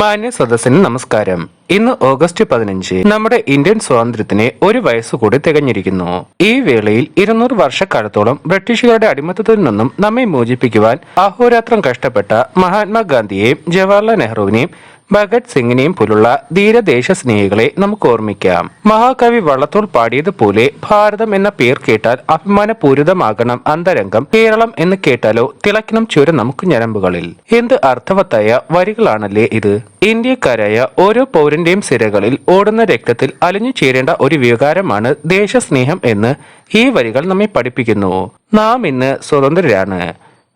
മാന്യ സദസ്സിന് നമസ്കാരം. ഇന്ന് ഓഗസ്റ്റ് പതിനഞ്ച് നമ്മുടെ ഇന്ത്യൻ സ്വാതന്ത്ര്യത്തിന് ഒരു വയസ്സ് കൂടി തികഞ്ഞിരിക്കുന്നു. ഈ വേളയിൽ ഇരുന്നൂറ് വർഷക്കാലത്തോളം ബ്രിട്ടീഷുകാരുടെ അടിമത്തത്തിൽ നിന്നും നമ്മെ മോചിപ്പിക്കുവാൻ അഹോരാത്രം കഷ്ടപ്പെട്ട മഹാത്മാഗാന്ധിയെയും ജവഹർലാൽ നെഹ്റുവിനെയും ഭഗത് സിംഗിനെയും പോലുള്ള ധീരദേശ സ്നേഹികളെ നമുക്ക് ഓർമ്മിക്കാം. മഹാകവി വള്ളത്തോൾ പാടിയതുപോലെ ഭാരതം എന്ന പേർ കേട്ടാൽ അഭിമാനപൂരിതമാകണം അന്തരംഗം കേരളം എന്ന് കേട്ടാലോ തിളക്കണം ചുര നമുക്ക് ഞരമ്പുകളിൽ. എന്ത് അർത്ഥവത്തായ വരികളാണല്ലേ ഇത്? ഇന്ത്യക്കാരായ ഓരോ പൗരന്റെയും സിരകളിൽ ഓടുന്ന രക്തത്തിൽ അലിഞ്ഞു ചേരേണ്ട ഒരു വികാരമാണ് ദേശസ്നേഹം എന്ന് ഈ വരികൾ നമ്മെ പഠിപ്പിക്കുന്നു. നാം ഇന്ന് സ്വതന്ത്രരാണ്.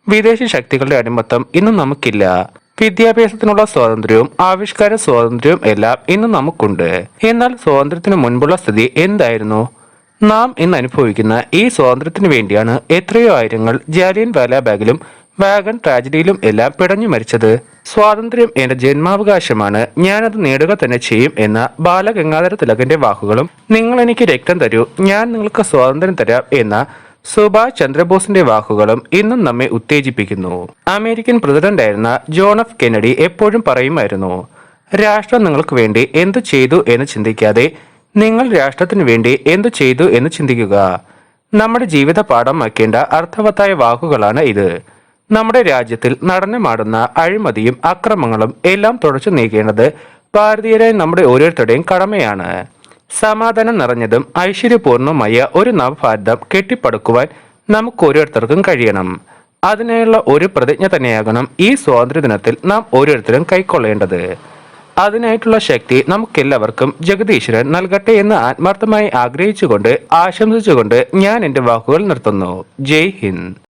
വിദേശ ശക്തികളുടെ അടിമത്തം ഇന്നും നമുക്കില്ല. വിദ്യാഭ്യാസത്തിനുള്ള സ്വാതന്ത്ര്യവും ആവിഷ്കാര സ്വാതന്ത്ര്യവും എല്ലാം ഇന്ന് നമുക്കുണ്ട്. എന്നാൽ സ്വാതന്ത്ര്യത്തിന് മുൻപുള്ള സ്ഥിതി എന്തായിരുന്നു? നാം ഇന്ന് അനുഭവിക്കുന്ന ഈ സ്വാതന്ത്ര്യത്തിന് വേണ്ടിയാണ് എത്രയോ ആയിരങ്ങൾ ജാലിയൻ വാലാബാഗിലും വാഗൺ ട്രാജഡിയിലും എല്ലാം പിടഞ്ഞു മരിച്ചത്. സ്വാതന്ത്ര്യം എന്റെ ജന്മാവകാശമാണ്. ഞാനത് നേടുക തന്നെ ചെയ്യും എന്ന ബാലഗംഗാധര തിലകന്റെ വാക്കുകളും നിങ്ങൾ എനിക്ക് രക്തം തരൂ ഞാൻ നിങ്ങൾക്ക് സ്വാതന്ത്ര്യം തരാം എന്ന സുഭാഷ് ചന്ദ്രബോസിന്റെ വാക്കുകളും ഇന്നും നമ്മെ ഉത്തേജിപ്പിക്കുന്നു. അമേരിക്കൻ പ്രസിഡന്റായിരുന്ന ജോൺ എഫ് കെന്നഡി എപ്പോഴും പറയുമായിരുന്നു രാഷ്ട്രം നിങ്ങൾക്ക് വേണ്ടി എന്തു ചെയ്തു എന്ന് ചിന്തിക്കാതെ നിങ്ങൾ രാഷ്ട്രത്തിന് വേണ്ടി എന്തു ചെയ്തു എന്ന് ചിന്തിക്കുക. നമ്മുടെ ജീവിത പാഠമാക്കേണ്ട അർത്ഥവത്തായ വാക്കുകളാണ് ഇത്. നമ്മുടെ രാജ്യത്തിൽ നടനമാടുന്ന അഴിമതിയും അക്രമങ്ങളും എല്ലാം തുടച്ചു നീക്കേണ്ടത് ഭാരതീയരായ നമ്മുടെ ഓരോരുത്തരുടെയും കടമയാണ്. സമാധാനം നിറഞ്ഞതും ഐശ്വര്യപൂർണവുമായ ഒരു നവഭാരതം കെട്ടിപ്പടുക്കുവാൻ നമുക്ക് ഓരോരുത്തർക്കും കഴിയണം. അതിനായുള്ള ഒരു പ്രതിജ്ഞ തന്നെയാകണം ഈ സ്വാതന്ത്ര്യ ദിനത്തിൽ നാം ഓരോരുത്തരും കൈക്കൊള്ളേണ്ടത്. അതിനായിട്ടുള്ള ശക്തി നമുക്കെല്ലാവർക്കും ജഗദീശ്വരൻ നൽകട്ടെ എന്ന് ആത്മാർത്ഥമായി ആഗ്രഹിച്ചുകൊണ്ട് ആശംസിച്ചുകൊണ്ട് ഞാൻ എന്റെ വാക്കുകൾ നിർത്തുന്നു. ജയ് ഹിന്ദ്.